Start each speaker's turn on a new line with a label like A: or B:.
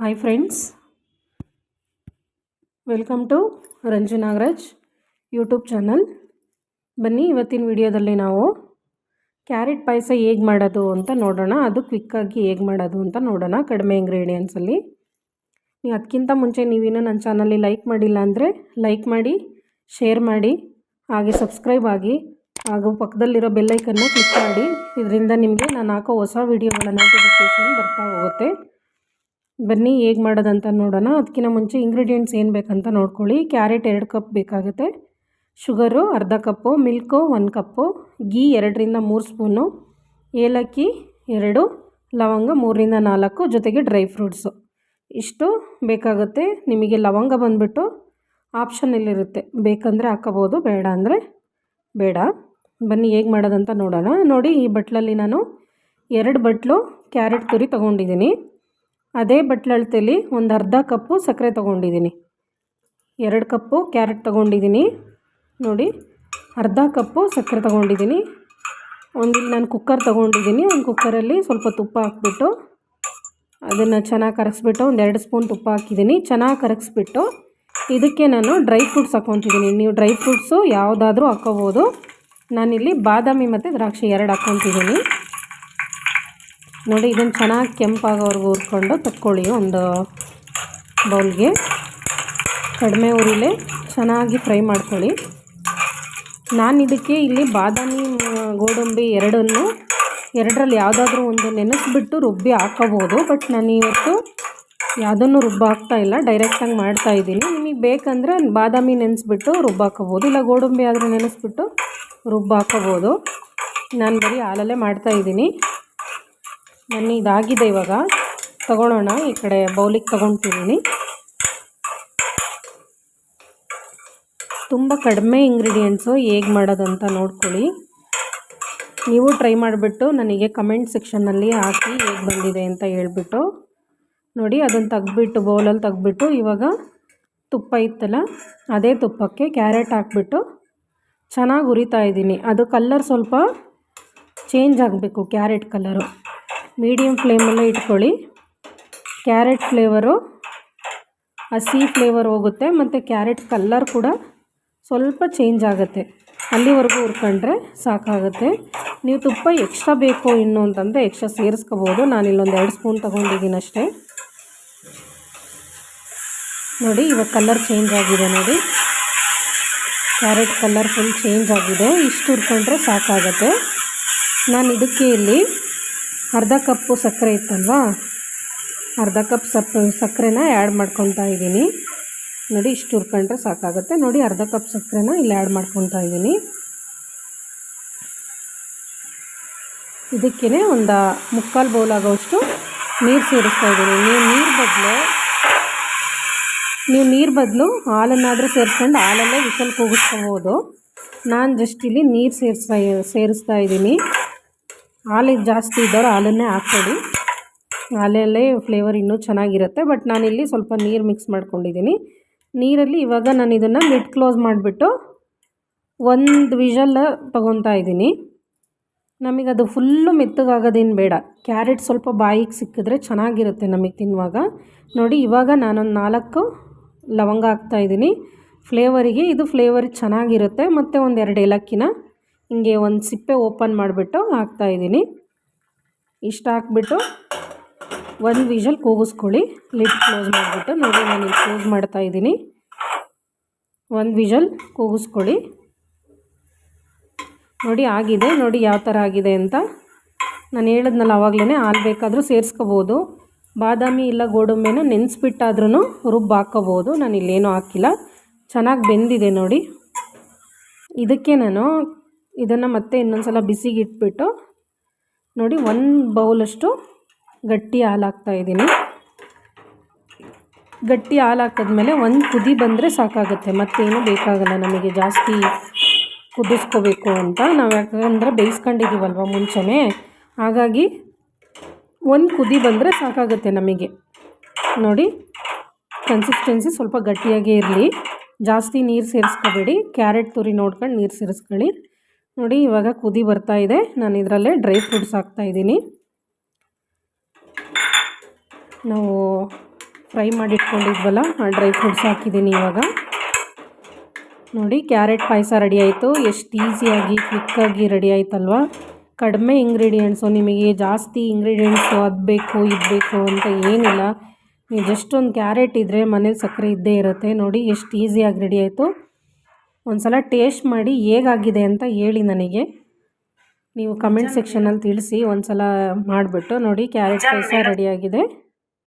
A: Hi friends welcome to Ranju Nagaraj YouTube channel ಬನ್ನಿ, ಇವತ್ತಿನ ವಿಡಿಯೋದಲ್ಲಿ ನಾವು ಕ್ಯಾರೆಟ್ ಪಾಯಸ ಹೇಗೆ ಮಾಡೋದು ಅಂತ ನೋಡೋಣ. ಅದು ಕ್ವಿಕ್ಕಾಗಿ ಹೇಗೆ ಮಾಡೋದು ಅಂತ ನೋಡೋಣ ಕಡಿಮೆ ಇಂಗ್ರೀಡಿಯೆಂಟ್ಸಲ್ಲಿ ನೀವು ಅದಕ್ಕಿಂತ ಮುಂಚೆ ನೀವಿನ್ನೂ ನನ್ನ ಚಾನಲ್ಲಿ ಲೈಕ್ ಮಾಡಿಲ್ಲ ಅಂದರೆ ಲೈಕ್ ಮಾಡಿ ಶೇರ್ ಮಾಡಿ, ಹಾಗೆ ಸಬ್ಸ್ಕ್ರೈಬ್ ಆಗಿ, ಹಾಗೂ ಪಕ್ಕದಲ್ಲಿರೋ ಬೆಲ್ಲೈಕನ್ನು ಕ್ಲಿಕ್ ಮಾಡಿ. ಇದರಿಂದ ನಿಮಗೆ ನಾನು ಹಾಕೋ ಹೊಸ ವೀಡಿಯೋಗಳ ನೋಟಿಫಿಕೇಷನ್ ಬರ್ತಾ ಹೋಗುತ್ತೆ. ಬನ್ನಿ ಹೇಗೆ ಮಾಡೋದಂತ ನೋಡೋಣ. ಅದಕ್ಕಿಂತ ಮುಂಚೆ ಇಂಗ್ರೀಡಿಯೆಂಟ್ಸ್ ಏನು ಬೇಕಂತ ನೋಡ್ಕೊಳ್ಳಿ. ಕ್ಯಾರೆಟ್ ಎರಡು ಕಪ್ ಬೇಕಾಗುತ್ತೆ. ಶುಗರು ಅರ್ಧ ಕಪ್ಪು ಮಿಲ್ಕು ಒಂದು ಕಪ್ಪು ಗೀ ಎರಡರಿಂದ ಮೂರು ಸ್ಪೂನು ಏಲಕ್ಕಿ ಎರಡು, ಲವಂಗ ಮೂರರಿಂದ ನಾಲ್ಕು, ಜೊತೆಗೆ ಡ್ರೈ ಫ್ರೂಟ್ಸು ಇಷ್ಟು ಬೇಕಾಗುತ್ತೆ. ನಿಮಗೆ ಲವಂಗ ಬಂದುಬಿಟ್ಟು ಆಪ್ಷನಲ್ಲಿರುತ್ತೆ ಬೇಕಂದರೆ ಹಾಕೋಬೋದು ಬೇಡ ಅಂದರೆ ಬೇಡ. ಬನ್ನಿ ಹೇಗೆ ಮಾಡೋದಂತ ನೋಡೋಣ. ನೋಡಿ ಈ ಬಟ್ಲಲ್ಲಿ ನಾನು ಎರಡು ಬಟ್ಲು ಕ್ಯಾರೆಟ್ ತುರಿ ತೊಗೊಂಡಿದ್ದೀನಿ. ಅದೇ ಬಟ್ಲಳ್ತೆಲಿ ಒಂದು ಅರ್ಧ ಕಪ್ಪು ಸಕ್ಕರೆ ತೊಗೊಂಡಿದ್ದೀನಿ ಎರಡು ಕಪ್ಪು ಕ್ಯಾರೆಟ್ ತೊಗೊಂಡಿದ್ದೀನಿ ನೋಡಿ, ಅರ್ಧ ಕಪ್ಪು ಸಕ್ಕರೆ ತೊಗೊಂಡಿದ್ದೀನಿ ಒಂದು ನಾನು ಕುಕ್ಕರ್ ತೊಗೊಂಡಿದ್ದೀನಿ ಒಂದು ಕುಕ್ಕರಲ್ಲಿ ಸ್ವಲ್ಪ ತುಪ್ಪ ಹಾಕ್ಬಿಟ್ಟು ಅದನ್ನು ಚೆನ್ನಾಗಿ ಕರಗಿಸ್ಬಿಟ್ಟು ಒಂದು ಎರಡು ಸ್ಪೂನ್ ತುಪ್ಪ ಹಾಕಿದ್ದೀನಿ ಚೆನ್ನಾಗಿ ಕರಗಿಸ್ಬಿಟ್ಟು ಇದಕ್ಕೆ ನಾನು ಡ್ರೈ ಫ್ರೂಟ್ಸ್ ಹಾಕ್ಕೊತಿದ್ದೀನಿ ನೀವು ಡ್ರೈ ಫ್ರೂಟ್ಸು ಯಾವುದಾದ್ರೂ ಹಾಕ್ಕೋಬೋದು ನಾನಿಲ್ಲಿ ಬಾದಾಮಿ ಮತ್ತು ದ್ರಾಕ್ಷಿ ಎರಡು ಹಾಕ್ಕೊತಿದ್ದೀನಿ ನೋಡಿ ಇದನ್ನು ಚೆನ್ನಾಗಿ ಕೆಂಪಾಗೋವರೆಗೂ ಹುರ್ಕೊಂಡು ತಕ್ಕೊಳ್ಳಿ ಒಂದು ಬೌಲ್ಗೆ ಕಡಿಮೆ ಉರಿಲೆ ಚೆನ್ನಾಗಿ ಫ್ರೈ ಮಾಡ್ಕೊಳ್ಳಿ. ನಾನು ಇದಕ್ಕೆ ಇಲ್ಲಿ ಬಾದಾಮಿ ಗೋಡಂಬಿ ಎರಡನ್ನು, ಎರಡರಲ್ಲಿ ಯಾವುದಾದ್ರೂ ಒಂದು ನೆನೆಸಿಬಿಟ್ಟು ರುಬ್ಬಿ ಹಾಕೋಬೋದು ಬಟ್ ನಾನು ಇವತ್ತು ಯಾವುದನ್ನು ರುಬ್ಬ ಹಾಕ್ತಾ ಇಲ್ಲ. ಡೈರೆಕ್ಟಾಗಿ ಮಾಡ್ತಾಯಿದ್ದೀನಿ ನಿಮಗೆ ಬೇಕಂದರೆ ಬಾದಾಮಿ ನೆನೆಸ್ಬಿಟ್ಟು ರುಬ್ಬ ಹಾಕೋಬೋದು ಇಲ್ಲ ಗೋಡಂಬಿ ಆದರೆ ನೆನೆಸ್ಬಿಟ್ಟು ರುಬ್ಬ ಹಾಕೋಬೋದು ನಾನು ಬರೀ ಹಾಲಲ್ಲೇ ಮಾಡ್ತಾಯಿದ್ದೀನಿ ಬನ್ನಿ, ಇದಾಗಿದೆ ಇವಾಗ. ತಗೊಳ್ಳೋಣ, ಈ ಕಡೆ ಬೌಲಿಗೆ ತಗೊತಿದ್ದೀನಿ ತುಂಬ ಕಡಿಮೆ ಇಂಗ್ರೀಡಿಯೆಂಟ್ಸು ಹೇಗೆ ಮಾಡೋದಂತ ನೋಡ್ಕೊಳ್ಳಿ. ನೀವು ಟ್ರೈ ಮಾಡಿಬಿಟ್ಟು ನನಗೆ ಕಮೆಂಟ್ ಸೆಕ್ಷನ್ನಲ್ಲಿ ಹಾಕಿ ಹೇಗೆ ಬಂದಿದೆ ಅಂತ ಹೇಳ್ಬಿಟ್ಟು. ನೋಡಿ, ಅದನ್ನು ತೆಗ್ದುಬಿಟ್ಟು ಬೌಲಲ್ಲಿ ತೆಗ್ದುಬಿಟ್ಟು, ಇವಾಗ ತುಪ್ಪ ಇತ್ತಲ್ಲ, ಅದೇ ತುಪ್ಪಕ್ಕೆ ಕ್ಯಾರೆಟ್ ಹಾಕ್ಬಿಟ್ಟು ಚೆನ್ನಾಗಿ ಹುರಿತಾ ಇದ್ದೀನಿ. ಅದು ಕಲ್ಲರ್ ಸ್ವಲ್ಪ ಚೇಂಜ್ ಆಗಬೇಕು ಕ್ಯಾರೆಟ್ ಕಲರು ಮೀಡಿಯಮ್ ಫ್ಲೇಮಲ್ಲೇ ಇಟ್ಕೊಳ್ಳಿ. ಕ್ಯಾರೆಟ್ ಫ್ಲೇವರು ಹಸಿ ಫ್ಲೇವರ್ ಹೋಗುತ್ತೆ ಮತ್ತು ಕ್ಯಾರೆಟ್ ಕಲ್ಲರ್ ಕೂಡ ಸ್ವಲ್ಪ ಚೇಂಜ್ ಆಗುತ್ತೆ. ಅಲ್ಲಿವರೆಗೂ ಹುರ್ಕೊಂಡ್ರೆ ಸಾಕಾಗುತ್ತೆ. ನೀವು ತುಪ್ಪ ಎಕ್ಸ್ಟ್ರಾ ಬೇಕು ಇನ್ನು ಅಂತಂದರೆ ಎಕ್ಸ್ಟ್ರಾ ಸೇರಿಸ್ಕೋಬೋದು. ನಾನು ಇಲ್ಲೊಂದು ಎರಡು ಸ್ಪೂನ್ ತೊಗೊಂಡಿದ್ದೀನಿ ಅಷ್ಟೇ. ನೋಡಿ, ಇವಾಗ ಕಲರ್ ಚೇಂಜ್ ಆಗಿದೆ ನೋಡಿ. ಕ್ಯಾರೆಟ್ ಕಲ್ಲರ್ ಫುಲ್ ಚೇಂಜ್ ಆಗಿದೆ. ಇಷ್ಟು ಹುರ್ಕೊಂಡ್ರೆ ಸಾಕಾಗತ್ತೆ. ನಾನು ಇದಕ್ಕೆ ಇಲ್ಲಿ ಅರ್ಧ ಕಪ್ಪು ಸಕ್ಕರೆ ಇತ್ತಲ್ವಾ? ಅರ್ಧ ಕಪ್ ಸಪ್, ಸಕ್ಕರೆನ ಆ್ಯಡ್ ಮಾಡ್ಕೊತಾ ಇದ್ದೀನಿ. ನೋಡಿ, ಇಷ್ಟು ಹುರ್ಕೊಂಡ್ರೆ ಸಾಕಾಗುತ್ತೆ. ನೋಡಿ, ಅರ್ಧ ಕಪ್ ಸಕ್ಕರೆನ ಇಲ್ಲಿ ಆ್ಯಡ್ ಮಾಡ್ಕೊತಾ ಇದ್ದೀನಿ. ಇದಕ್ಕೇ ಒಂದು ಮುಕ್ಕಾಲು ಬೌಲ್ ಆಗೋಷ್ಟು ನೀರು ಸೇರಿಸ್ತಾ ಇದ್ದೀನಿ. ನೀವು ನೀರು ಬದಲು, ನೀವು ನೀರು ಬದಲು ಹಾಲನ್ನಾದರೂ ಸೇರಿಸ್ಕೊಂಡು ಹಾಲಲ್ಲೇ ವಿಷಲ್ ಕೂಗಿಸ್ಕೋಬೋದು ನಾನು ಜಸ್ಟ್ ಇಲ್ಲಿ ನೀರು ಸೇರಿಸ್ತಾ ಸೇರಿಸ್ತಾ ಇದ್ದೀನಿ. ಹಾಲಿಗೆ ಜಾಸ್ತಿ ಇದ್ದವ್ರು ಹಾಲನ್ನೇ ಹಾಕ್ಕೊಡಿ ಹಾಲಲ್ಲೇ ಫ್ಲೇವರ್ ಇನ್ನೂ ಚೆನ್ನಾಗಿರುತ್ತೆ. ಬಟ್ ನಾನಿಲ್ಲಿ ಸ್ವಲ್ಪ ನೀರು ಮಿಕ್ಸ್ ಮಾಡ್ಕೊಂಡಿದ್ದೀನಿ. ನೀರಲ್ಲಿ ಇವಾಗ ನಾನು ಇದನ್ನು ಲಿಡ್ ಕ್ಲೋಸ್ ಮಾಡಿಬಿಟ್ಟು ಒಂದು ವಿಷಲ್ಲ ತೊಗೊತಾ ಇದ್ದೀನಿ. ನಮಗದು ಫುಲ್ಲು ಮೆತ್ತಗಾಗೋದೇನು ಬೇಡ. ಕ್ಯಾರೆಟ್ ಸ್ವಲ್ಪ ಬಾಯಿಗೆ ಸಿಕ್ಕಿದ್ರೆ ಚೆನ್ನಾಗಿರುತ್ತೆ ನಮಗೆ ತಿನ್ನುವಾಗ ನೋಡಿ, ಇವಾಗ ನಾನೊಂದು ನಾಲ್ಕು ಲವಂಗ ಹಾಕ್ತಾಯಿದ್ದೀನಿ ಫ್ಲೇವರಿಗೆ ಇದು ಫ್ಲೇವರ್ ಚೆನ್ನಾಗಿರುತ್ತೆ. ಮತ್ತು ಒಂದೆರಡು ಏಲಕ್ಕಿನ ಹಿಂಗೆ ಒಂದು ಸಿಪ್ಪೆ ಓಪನ್ ಮಾಡಿಬಿಟ್ಟು ಹಾಕ್ತಾಯಿದ್ದೀನಿ ಇಷ್ಟು ಹಾಕ್ಬಿಟ್ಟು ಒಂದು ವಿಷಲ್ ಕೂಗಿಸ್ಕೊಳ್ಳಿ. ಲಿಡ್ ಕ್ಲೋಸ್ ಮಾಡಿಬಿಟ್ಟು ನೋಡಿ ನಾನು ಕ್ಲೋಸ್ ಮಾಡ್ತಾಯಿದ್ದೀನಿ ಒಂದು ವಿಷಲ್ ಕೂಗಿಸ್ಕೊಳ್ಳಿ. ನೋಡಿ ಆಗಿದೆ, ನೋಡಿ ಯಾವ ಥರ ಆಗಿದೆ ಅಂತ. ನಾನು ಹೇಳಿದ್ನಲ್ಲ ಆವಾಗಲೇ ಹಾಲು ಬೇಕಾದರೂ ಸೇರಿಸ್ಕೋಬೋದು. ಬಾದಾಮಿ ಇಲ್ಲ ಗೋಡಂಬಿನ ನೆನೆಸ್ಬಿಟ್ಟಾದ್ರೂ ರುಬ್ಬು ಹಾಕ್ಕೋಬೋದು. ನಾನು ಇಲ್ಲೇನೂ ಹಾಕಿಲ್ಲ. ಚೆನ್ನಾಗಿ ಬೆಂದಿದೆ ನೋಡಿ. ಇದಕ್ಕೆ ನಾನು ಇದನ್ನು ಮತ್ತೆ ಇನ್ನೊಂದು ಸಲ ಬಿಸಿಗೆ ಇಟ್ಬಿಟ್ಟು ನೋಡಿ ಒಂದು ಬೌಲಷ್ಟು ಗಟ್ಟಿ ಹಾಲು ಹಾಕ್ತಾಯಿದ್ದೀನಿ ಗಟ್ಟಿ ಹಾಲು ಹಾಕಿದ್ಮೇಲೆ ಒಂದು ಕುದಿ ಬಂದರೆ ಸಾಕಾಗುತ್ತೆ, ಮತ್ತೇನು ಬೇಕಾಗಲ್ಲ ನಮಗೆ, ಜಾಸ್ತಿ ಕುದಿಸ್ಕೋಬೇಕು ಅಂತ. ನಾವು ಯಾಕಂದರೆ ಬೇಯಿಸ್ಕೊಂಡಿದ್ದೀವಲ್ವ ಮುಂಚೆನೇ, ಹಾಗಾಗಿ ಒಂದು ಕುದಿ ಬಂದರೆ ಸಾಕಾಗುತ್ತೆ ನಮಗೆ. ನೋಡಿ ಕನ್ಸಿಸ್ಟೆನ್ಸಿ ಸ್ವಲ್ಪ ಗಟ್ಟಿಯಾಗೇ ಇರಲಿ. ಜಾಸ್ತಿ ನೀರು ಸೇರಿಸ್ಕೋಬೇಡಿ, ಕ್ಯಾರೆಟ್ ತುರಿ ನೋಡ್ಕೊಂಡು ನೀರು ಸೇರಿಸ್ಕೊಳ್ಳಿ. ನೋಡಿ, ಇವಾಗ ಕುದಿ ಬರ್ತಾ ಇದೆ. ನಾನು ಇದರಲ್ಲೇ ಡ್ರೈ ಫ್ರೂಟ್ಸ್ ಹಾಕ್ತಾಯಿದ್ದೀನಿ ನಾವು ಫ್ರೈ ಮಾಡಿಟ್ಕೊಂಡಿದ್ವಲ್ಲ, ಆ ಡ್ರೈ ಫ್ರೂಟ್ಸ್ ಹಾಕಿದ್ದೀನಿ ಇವಾಗ. ನೋಡಿ, ಕ್ಯಾರೆಟ್ ಪಾಯಸ ರೆಡಿ ಆಯಿತು. ಎಷ್ಟು ಈಸಿಯಾಗಿ, ಕ್ವಿಕ್ಕಾಗಿ ರೆಡಿ ಆಯ್ತಲ್ವ? ಕಡಿಮೆ ಇಂಗ್ರೀಡಿಯೆಂಟ್ಸು, ನಿಮಗೆ ಜಾಸ್ತಿ ಇಂಗ್ರೀಡಿಯೆಂಟ್ಸು, ಅದು ಬೇಕು, ಇದು ಬೇಕು ಅಂತ ಏನಿಲ್ಲ. ನೀವು ಜಸ್ಟ್ ಒಂದು ಕ್ಯಾರೆಟ್ ಇದ್ದರೆ ಮನೇಲಿ ಸಕ್ಕರೆ ಇದ್ದೇ ಇರುತ್ತೆ. ನೋಡಿ, ಎಷ್ಟು ಈಸಿಯಾಗಿ ರೆಡಿ ಆಯಿತು. ಒಂದು ಸಲ ಟೇಸ್ಟ್ ಮಾಡಿ ಹೇಗಾಗಿದೆ ಅಂತ ಹೇಳಿ ನನಗೆ. ನೀವು ಕಮೆಂಟ್ ಸೆಕ್ಷನಲ್ಲಿ ತಿಳಿಸಿ ಒಂದು ಸಲ ಮಾಡಿಬಿಟ್ಟು ನೋಡಿ ಕ್ಯಾರೆಟ್ ಪಾಯಸ ರೆಡಿಯಾಗಿದೆ